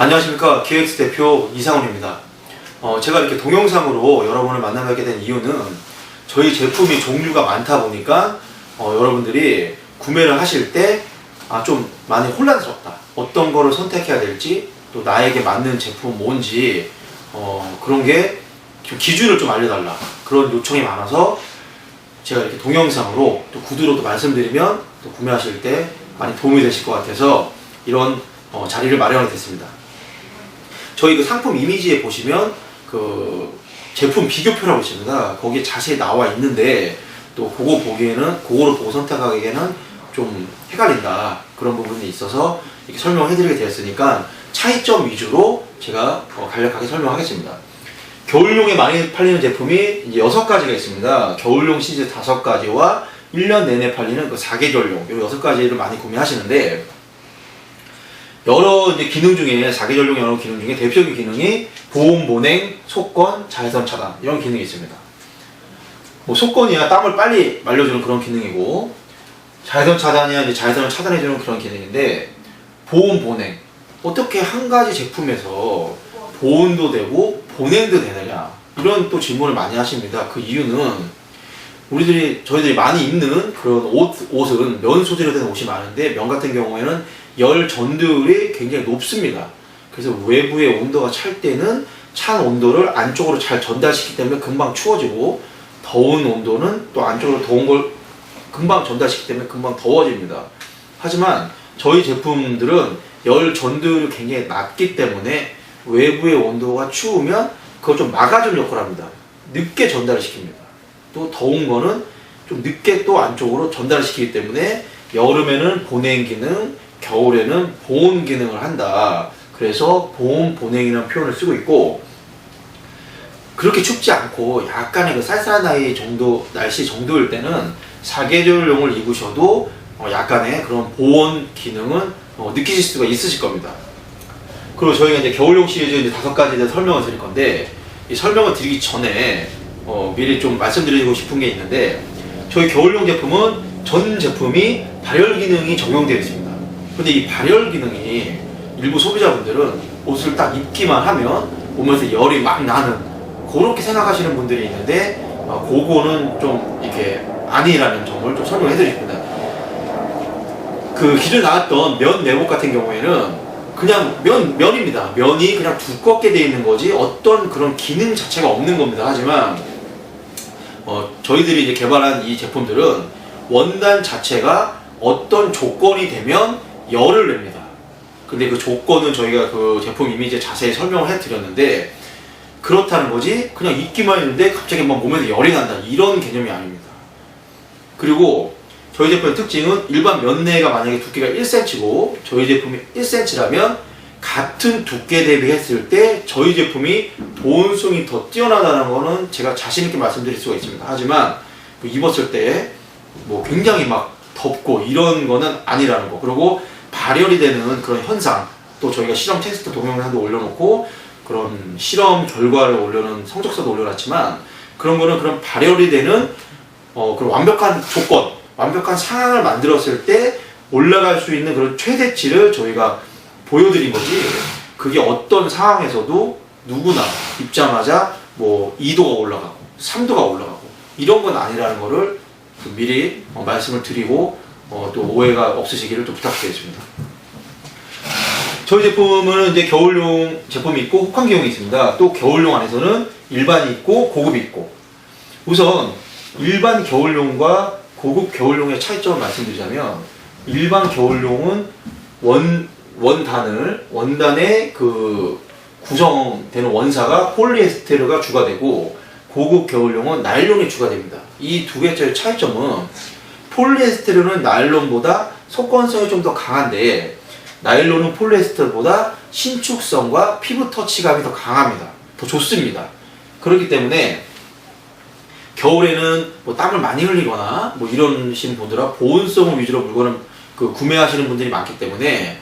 안녕하십니까 기획스 대표 이상훈입니다. 어, 제가 이렇게 동영상으로 여러분을 만나뵙게 된 이유는 저희 제품이 종류가 많다 보니까 어, 여러분들이 구매를 하실 때 아, 좀 많이 혼란스럽다. 어떤 거를 선택해야 될지 또 나에게 맞는 제품 뭔지 어, 그런 게 좀 기준을 좀 알려달라 그런 요청이 많아서 제가 이렇게 동영상으로 또 구두로 또 말씀드리면 또 구매하실 때 많이 도움이 되실 것 같아서 이런 어, 자리를 마련하게 됐습니다. 저희 그 상품 이미지에 보시면 그 제품 비교표라고 있습니다. 거기에 자세히 나와 있는데 또 그거 보기에는 그거를 보고 선택하기에는 좀 헷갈린다 그런 부분이 있어서 이렇게 설명을 해드리게 되었으니까 차이점 위주로 제가 어, 간략하게 설명하겠습니다. 겨울용에 많이 팔리는 제품이 이제 여섯 가지가 있습니다. 겨울용 시즈 다섯 가지와 1년 내내 팔리는 그 사계절용 이 여섯 가지를 많이 구매하시는데 여러 이제 기능 중에 사계절용 여러 기능 중에 대표적인 기능이 보온 보냉, 속건, 자외선 차단 이런 기능이 있습니다. 뭐 속건이야 땀을 빨리 말려주는 그런 기능이고 자외선 차단이야 이제 자외선을 차단해주는 그런 기능인데 보온 보냉 어떻게 한 가지 제품에서 보온도 되고 보냉도 되느냐 이런 또 질문을 많이 하십니다. 그 이유는 우리들이 저희들이 많이 입는 그런 옷 옷은 면 소재로 된 옷이 많은데 면 같은 경우에는 열 전도율이 굉장히 높습니다. 그래서 외부의 온도가 찰 때는 찬 온도를 안쪽으로 잘 전달시키기 때문에 금방 추워지고 더운 온도는 또 안쪽으로 더운 걸 금방 전달시키기 때문에 금방 더워집니다. 하지만 저희 제품들은 열 전도율이 굉장히 낮기 때문에 외부의 온도가 추우면 그걸 좀 막아주는 역할을 합니다. 늦게 전달을 시킵니다. 또 더운 거는 좀 늦게 또 안쪽으로 전달을 시키기 때문에 여름에는 보냉 기능, 겨울에는 보온 기능을 한다. 그래서 보온 보냉이라는 표현을 쓰고 있고 그렇게 춥지 않고 약간의 그 쌀쌀한 나이 정도 날씨 정도일 때는 사계절용을 입으셔도 어, 약간의 그런 보온 기능은 어, 느끼실 수가 있으실 겁니다. 그리고 저희가 이제 겨울용 시리즈 이제 다섯 가지 에 대해서 설명을 드릴 건데 이 설명을 드리기 전에 어, 미리 좀 말씀드리고 싶은 게 있는데 저희 겨울용 제품은 전 제품이 발열 기능이 적용되어 있습니다. 근데 이 발열 기능이 일부 소비자분들은 옷을 딱 입기만 하면 몸에서 열이 막 나는 그렇게 생각하시는 분들이 있는데 어, 그거는 좀 이렇게 아니라는 점을 좀 설명해 드리겠습니다. 그 기존에 나왔던 면 내복 같은 경우에는 그냥 면, 면입니다. 면이 그냥 두껍게 되어 있는 거지 어떤 그런 기능 자체가 없는 겁니다. 하지만 어, 저희들이 이제 개발한 이 제품들은 원단 자체가 어떤 조건이 되면 열을 냅니다. 근데 그 조건은 저희가 그 제품 이미지에 자세히 설명을 해드렸는데 그렇다는 거지 그냥 입기만 했는데 갑자기 막 몸에서 열이 난다 이런 개념이 아닙니다. 그리고 저희 제품의 특징은 일반 면내가 만약에 두께가 1cm고 저희 제품이 1cm라면 같은 두께 대비했을 때 저희 제품이 보온성이 더 뛰어나다는 거는 제가 자신 있게 말씀드릴 수가 있습니다. 하지만 뭐 입었을 때 뭐 굉장히 막 덥고 이런 거는 아니라는 거. 그리고 발열이 되는 그런 현상 또 저희가 실험 테스트 동영상도 올려놓고 그런 실험 결과를 올려놓은 성적서도 올려놨지만 그런 거는 그런 발열이 되는 어 그런 완벽한 조건, 완벽한 상황을 만들었을 때 올라갈 수 있는 그런 최대치를 저희가 보여드린 거지. 그게 어떤 상황에서도 누구나 입자마자 뭐 2도가 올라가고 3도가 올라가고 이런 건 아니라는 거를 또 미리 어, 말씀을 드리고 어, 또 오해가 없으시기를 또 부탁드리겠습니다. 저희 제품은 이제 겨울용 제품이 있고 혹한기용이 있습니다. 또 겨울용 안에서는 일반이 있고 고급이 있고 우선 일반 겨울용과 고급 겨울용의 차이점을 말씀드리자면 일반 겨울용은 원 원단을 원단의 그 구성되는 원사가 폴리에스테르가 주가 되고 고급 겨울용은 나일론이 주가 됩니다. 이 두 개짜리 차이점은 폴리에스테르는 나일론보다 속건성이 좀 더 강한데 나일론은 폴리에스테르보다 신축성과 피부 터치감이 더 강합니다. 더 좋습니다. 그렇기 때문에 겨울에는 뭐 땀을 많이 흘리거나 뭐 이러신 분들은 보온성을 위주로 물건을 그 구매하시는 분들이 많기 때문에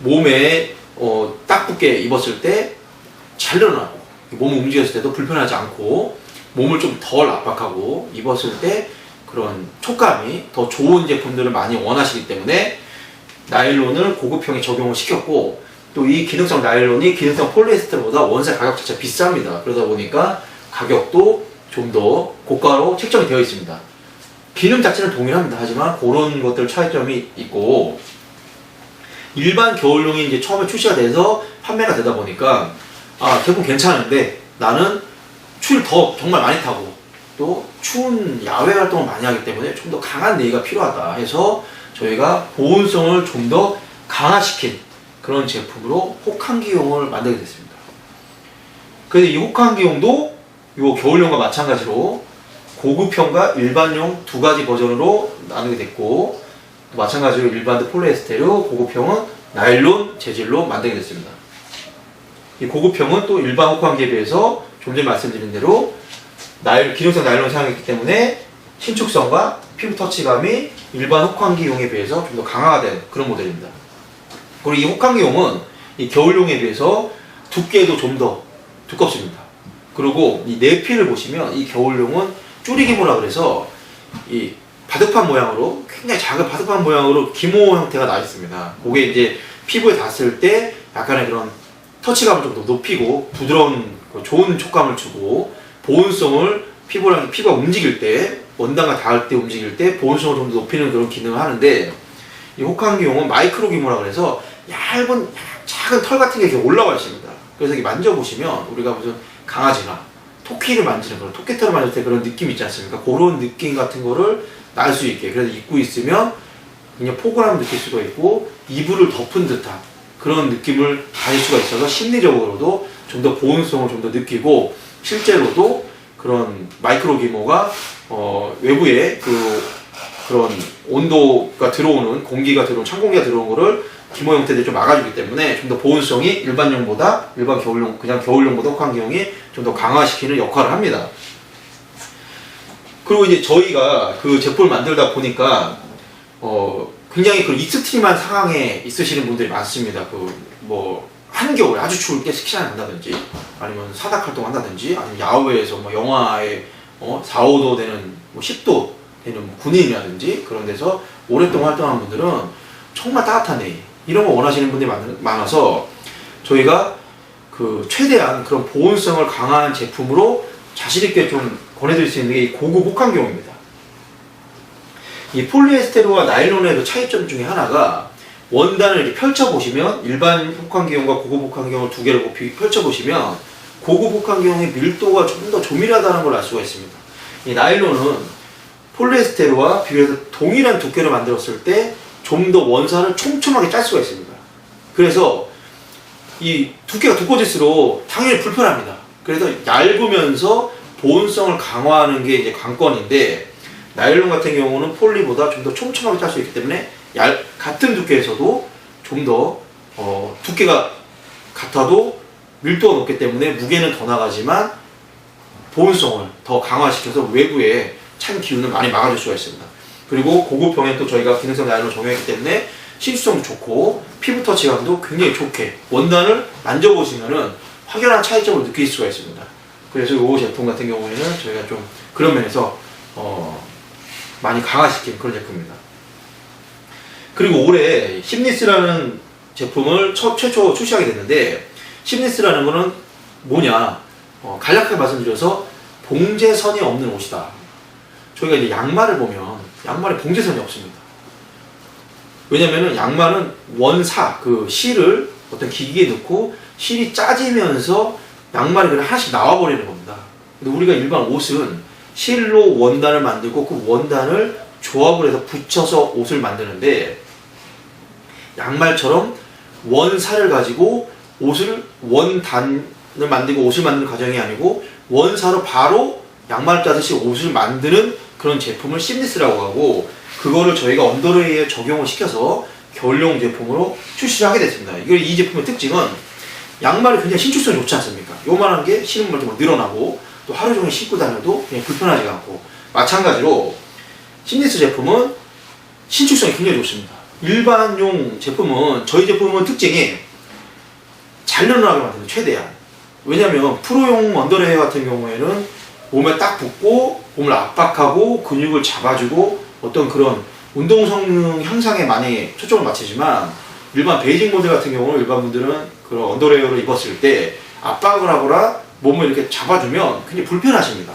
몸에 어, 딱 붙게 입었을 때 잘 늘어나고 몸을 움직였을 때도 불편하지 않고 몸을 좀 덜 압박하고 입었을 때 그런 촉감이 더 좋은 제품들을 많이 원하시기 때문에 나일론을 고급형에 적용을 시켰고 또 이 기능성 나일론이 기능성 폴리에스테르보다 원세 가격 자체가 비쌉니다. 그러다 보니까 가격도 좀 더 고가로 책정이 되어 있습니다. 기능 자체는 동일합니다. 하지만 그런 것들 차이점이 있고 일반 겨울용이 이제 처음에 출시가 돼서 판매가 되다 보니까 아 제품 괜찮은데 나는 추위를 더 정말 많이 타고 또 추운 야외 활동을 많이 하기 때문에 좀 더 강한 내기가 필요하다 해서 저희가 보온성을 좀 더 강화시킨 그런 제품으로 혹한기용을 만들게 됐습니다. 그래서 이 혹한기용도 이 겨울용과 마찬가지로 고급형과 일반용 두 가지 버전으로 나누게 됐고 또 마찬가지로 일반도 폴리에스테르, 고급형은 나일론 재질로 만들게 됐습니다. 이 고급형은 또 일반 혹한기에 비해서 좀 전에 말씀드린 대로 나일, 기능성 나일론을 사용했기 때문에 신축성과 피부 터치감이 일반 혹한기용에 비해서 좀 더 강화가 된 그런 모델입니다. 그리고 이 혹한기용은 이 겨울용에 비해서 두께도 좀 더 두껍습니다. 그리고 이 내피를 보시면 이 겨울용은 쭈리기모라 그래서 이 바둑판 모양으로 굉장히 작은 바둑판 모양으로 기모 형태가 나 있습니다. 그게 이제 피부에 닿았을 때 약간의 그런 터치감을 좀 더 높이고 부드러운 그 좋은 촉감을 주고 보온성을 피부랑 피부가 움직일 때 원단과 닿을 때 움직일 때 보온성을 좀 더 높이는 그런 기능을 하는데 이 혹한기용은 마이크로 기모라 그래서 얇은 작은 털 같은 게 이렇게 올라와 있습니다. 그래서 이게 만져보시면 우리가 무슨 강아지나 토끼를 만지는 그런 토끼털을 만질 때 그런 느낌 있지 않습니까? 그런 느낌 같은 거를 날 수 있게 그래서 입고 있으면 그냥 포근함을 느낄 수가 있고 이불을 덮은 듯한 그런 느낌을 가질 수가 있어서 심리적으로도 좀 더 보온성을 좀 더 느끼고 실제로도 그런 마이크로 기모가 어, 외부에 그 그런 온도가 들어오는 공기가 들어오는 찬 공기가 들어오는 거를 기모 형태들이 좀 막아주기 때문에 좀 더 보온성이 일반용보다 일반 겨울용 그냥 겨울용보다 혹한기용이 좀 더 강화시키는 역할을 합니다. 그리고 이제 저희가 그 제품을 만들다 보니까 어 굉장히 그 익스트림한 상황에 있으시는 분들이 많습니다. 그 뭐 한겨울에 아주 추울 때 스키장에 간다든지 아니면 사닥 활동한다든지 아니면 야외에서 뭐 영하에 어 4, 5도 되는 뭐 10도 뭐 군인이라든지 그런 데서 오랫동안 활동하는 분들은 정말 따뜻한 애 이런 거 원하시는 분들이 많, 많아서 저희가 그 최대한 그런 보온성을 강한 제품으로 자신 있게 좀 권해드릴 수 있는 게이 고급 혹한경입니다. 이 폴리에스테르와 나일론의 그 차이점 중에 하나가 원단을 이렇게 펼쳐 보시면 일반 혹한기용과 고급 혹한기용을 두 개를 곱히 펼쳐 보시면 고급 혹한기용의 밀도가 좀 더 조밀하다는 걸 알 수가 있습니다. 이 나일론은 폴리에스테르와 비교해서 동일한 두께를 만들었을 때 좀 더 원산을 촘촘하게 짤 수가 있습니다. 그래서 이 두께가 두꺼질수록 당연히 불편합니다. 그래서 얇으면서 보온성을 강화하는 게 이제 관건인데 나일론 같은 경우는 폴리보다 좀 더 촘촘하게 짤 수 있기 때문에 얇, 같은 두께에서도 좀더 어, 두께가 같아도 밀도가 높기 때문에 무게는 더 나가지만 보온성을 더 강화시켜서 외부에 찬 기운을 많이 막아줄 수가 있습니다. 그리고 고급형에 또 저희가 기능성 나일론 적용했기 때문에 신수성도 좋고 피부 터치감도 굉장히 좋게 원단을 만져보시면은 확연한 차이점을 느낄 수가 있습니다. 그래서 이 제품 같은 경우에는 저희가 좀 그런 면에서 어, 많이 강화시킨 그런 제품입니다. 그리고 올해 심리스라는 제품을 첫, 최초 출시하게 됐는데 심리스라는 거는 뭐냐 어, 간략하게 말씀드려서 봉제선이 없는 옷이다. 저희가 이제 양말을 보면 양말에 봉제선이 없습니다. 왜냐면은 양말은 원사 그 실을 어떤 기기에 넣고 실이 짜지면서 양말이 그냥 하나씩 나와 버리는 겁니다. 근데 우리가 일반 옷은 실로 원단을 만들고 그 원단을 조합을 해서 붙여서 옷을 만드는데 양말처럼 원사를 가지고 옷을 원단을 만들고 옷을 만드는 과정이 아니고 원사로 바로 양말 짜듯이 옷을 만드는 그런 제품을 심리스라고 하고 그거를 저희가 언더레이에 적용을 시켜서 겨울용 제품으로 출시를 하게 됐습니다. 이걸 이 제품의 특징은 양말이 굉장히 신축성이 좋지 않습니까? 요만한 게 신으면 좀 늘어나고 또 하루 종일 신고 다녀도 그냥 불편하지가 않고 마찬가지로 심리스 제품은 신축성이 굉장히 좋습니다. 일반용 제품은 저희 제품은 특징이 잘 늘어나게 만드는 최대한 왜냐면 프로용 언더레이 같은 경우에는 몸에 딱 붙고 몸을 압박하고 근육을 잡아주고 어떤 그런 운동 성능 향상에 많이 초점을 맞추지만 일반 베이징 모델 같은 경우는 일반 분들은 그런 언더웨어를 입었을 때 압박을 하거나 몸을 이렇게 잡아주면 굉장히 불편하십니다.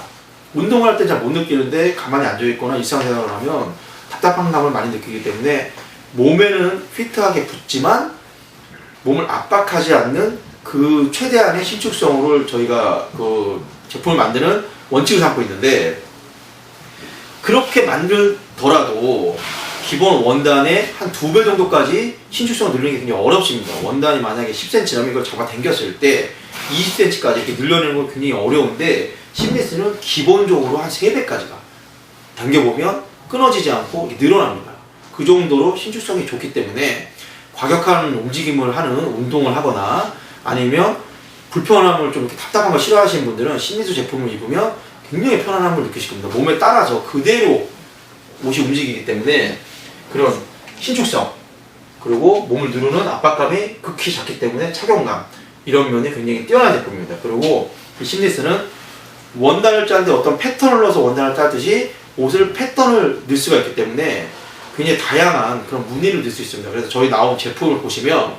운동할 때 잘 못 느끼는데 가만히 앉아 있거나 일상생활을 하면 답답한 감을 많이 느끼기 때문에 몸에는 피트하게 붙지만 몸을 압박하지 않는 그 최대한의 신축성을 저희가 그 제품을 만드는 원칙을 삼고 있는데 그렇게 만들더라도 기본 원단의 한 두 배 정도까지 신축성을 늘리는 게 굉장히 어렵습니다. 원단이 만약에 10cm라면 이걸 잡아 당겼을 때 20cm까지 이렇게 늘려내는 건 굉장히 어려운데 심리스는 기본적으로 한 3배까지가 당겨보면 끊어지지 않고 늘어납니다. 그 정도로 신축성이 좋기 때문에 과격한 움직임을 하는 운동을 하거나 아니면 불편함을 좀 이렇게 답답한 걸 싫어하시는 분들은 신미수 제품을 입으면 굉장히 편안함을 느끼실 겁니다. 몸에 따라서 그대로 옷이 움직이기 때문에 그런 신축성 그리고 몸을 누르는 압박감이 극히 작기 때문에 착용감 이런 면이 굉장히 뛰어난 제품입니다. 그리고 이 심리스는 원단을 짤 때 어떤 패턴을 넣어서 원단을 짜듯이 옷을 패턴을 넣을 수가 있기 때문에 굉장히 다양한 그런 무늬를 넣을 수 있습니다. 그래서 저희 나온 제품을 보시면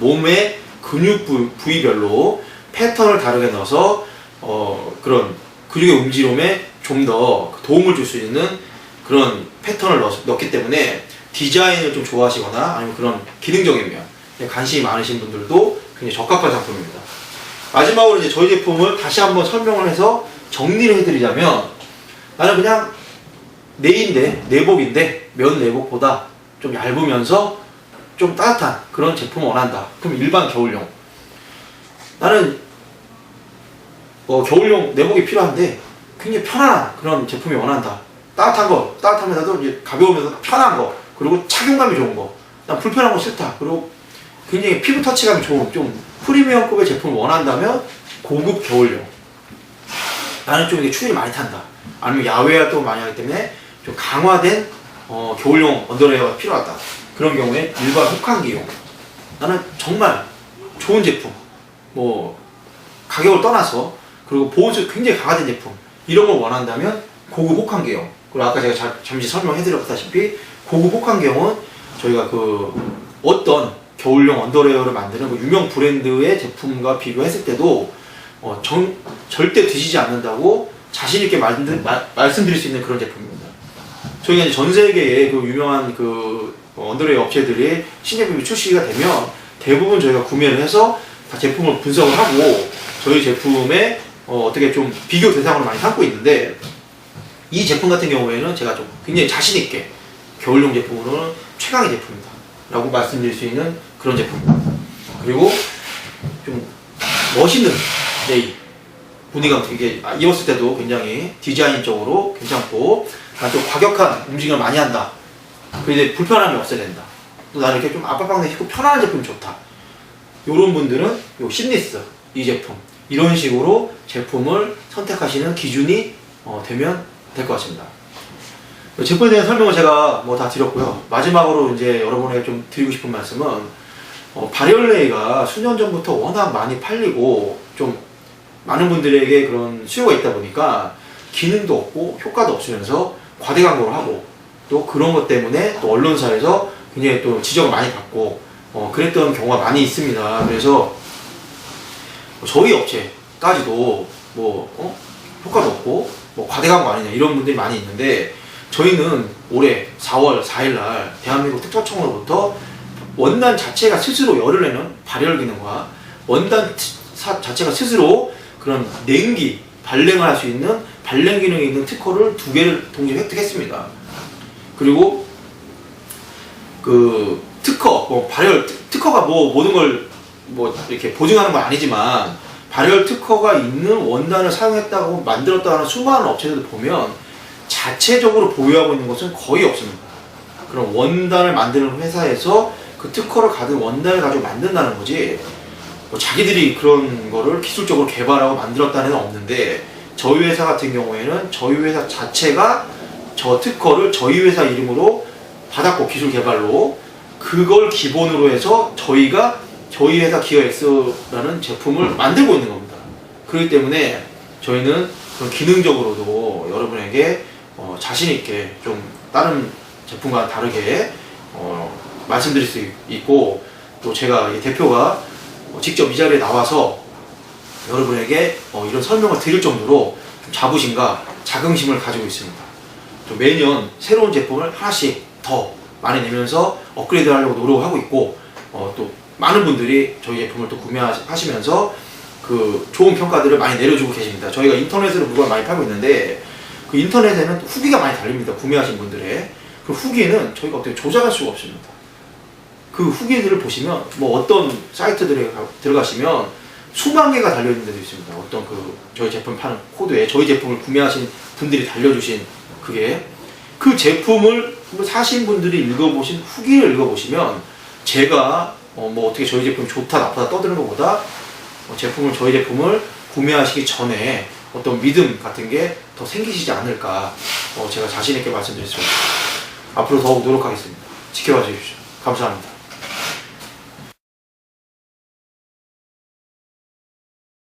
몸의 근육 부- 부위 별로 패턴을 다르게 넣어서 어, 그런 근육의 움직임에 좀 더 도움을 줄 수 있는 그런 패턴을 넣, 넣기 때문에 디자인을 좀 좋아하시거나 아니면 그런 기능적인 면 관심이 많으신 분들도 굉장히 적합한 상품입니다. 마지막으로 이제 저희 제품을 다시 한번 설명을 해서 정리를 해드리자면 나는 그냥 내인데 내복인데 면 내복보다 좀 얇으면서 좀 따뜻한 그런 제품을 원한다. 그럼 일반 겨울용. 나는 어, 겨울용 내복이 필요한데 굉장히 편안한 그런 제품이 원한다. 따뜻한 거, 따뜻하면서도 이제 가벼우면서 편한 거, 그리고 착용감이 좋은 거. 난 불편한 거 싫다. 그리고 굉장히 피부 터치감이 좋은 좀 프리미엄급의 제품을 원한다면 고급 겨울용. 나는 좀 이게 추위를 많이 탄다. 아니면 야외 활동을 많이 하기 때문에 좀 강화된 어, 겨울용 언더웨어가 필요하다. 그런 경우에 일반 혹한기용. 나는 정말 좋은 제품. 뭐 가격을 떠나서 그리고 보온수 굉장히 강화된 제품 이런 걸 원한다면 고급 혹한계형 그리고 아까 제가 자- 잠시 설명해드렸다시피 고급 혹한계형은 저희가 그 어떤 겨울용 언더웨어를 만드는 그 유명 브랜드의 제품과 비교했을 때도 어, 정- 절대 드시지 않는다고 자신 있게 말씀드릴 수 있는 그런 제품입니다. 저희가 이제 전 세계의 그 유명한 그 언더웨어 업체들이 신제품이 출시가 되면 대부분 저희가 구매를 해서 다 제품을 분석을 하고 저희 제품에 어, 어떻게 좀 비교 대상으로 많이 삼고 있는데 이 제품 같은 경우에는 제가 좀 굉장히 자신 있게 겨울용 제품으로는 최강의 제품이다 라고 말씀드릴 수 있는 그런 제품입니다 그리고 좀 멋있는 네이. 무늬가 되게 아, 입었을 때도 굉장히 디자인적으로 괜찮고 난좀 과격한 움직임을 많이 한다 그 이제 불편함이 없어야 된다 또 나는 이렇게 좀 압박감이 있고 편안한 제품이 좋다 이런 분들은 요 심리스 이 제품 이런 식으로 제품을 선택하시는 기준이 어, 되면 될 것 같습니다. 제품에 대한 설명을 제가 뭐 다 드렸고요. 마지막으로 이제 여러분에게 좀 드리고 싶은 말씀은 어, 바리올레이가 수년 전부터 워낙 많이 팔리고 좀 많은 분들에게 그런 수요가 있다 보니까 기능도 없고 효과도 없으면서 과대 광고를 하고 또 그런 것 때문에 또 언론사에서 굉장히 또 지적을 많이 받고 어, 그랬던 경우가 많이 있습니다. 그래서 저희 업체까지도 뭐 어? 효과도 없고 뭐 과대 광고 아니냐 이런 분들이 많이 있는데 저희는 올해 4월 4일날 대한민국 특허청으로부터 원단 자체가 스스로 열을 내는 발열 기능과 원단 자체가 스스로 그런 냉기 발냉을 할 수 있는 발냉 기능이 있는 특허를 두 개를 동시에 획득했습니다. 그리고 그 특허, 뭐 발열 특- 특허가 뭐 모든 걸 뭐 이렇게 보증하는 건 아니지만 발열 특허가 있는 원단을 사용했다고 만들었다고 하는 수많은 업체들을 보면 자체적으로 보유하고 있는 것은 거의 없습니다. 그럼 원단을 만드는 회사에서 그 특허를 가진 원단을 가지고 만든다는 거지 뭐 자기들이 그런 거를 기술적으로 개발하고 만들었다는 건 없는데 저희 회사 같은 경우에는 저희 회사 자체가 저 특허를 저희 회사 이름으로 받았고 기술 개발로 그걸 기본으로 해서 저희가 저희 회사 기어엑스라는 제품을 만들고 있는 겁니다. 그렇기 때문에 저희는 그런 기능적으로도 여러분에게 어, 자신 있게 좀 다른 제품과 다르게 어, 말씀드릴 수 있고 또 제가 이 대표가 어, 직접 이 자리에 나와서 여러분에게 어, 이런 설명을 드릴 정도로 좀 자부심과 자긍심을 가지고 있습니다. 또 매년 새로운 제품을 하나씩 더 많이 내면서 업그레이드 하려고 노력하고 있고 어, 또 많은 분들이 저희 제품을 또 구매하시면서 그 좋은 평가들을 많이 내려주고 계십니다. 저희가 인터넷으로 물건을 많이 팔고 있는데 그 인터넷에는 또 후기가 많이 달립니다. 구매하신 분들의 그 후기는 저희가 어떻게 조작할 수가 없습니다. 그 후기들을 보시면 뭐 어떤 사이트들에 가- 들어가시면 수만 개가 달려 있는 데도 있습니다. 어떤 그 저희 제품 파는 코드에 저희 제품을 구매하신 분들이 달려주신 그게 그 제품을 사신 분들이 읽어보신 후기를 읽어보시면 제가 어, 뭐 어떻게 저희 제품이 좋다 나쁘다 떠드는 것보다 어, 제품을 저희 제품을 구매하시기 전에 어떤 믿음 같은 게 더 생기시지 않을까 어, 제가 자신 있게 말씀드렸습니다. 앞으로 더욱 노력하겠습니다. 지켜봐 주십시오. 감사합니다.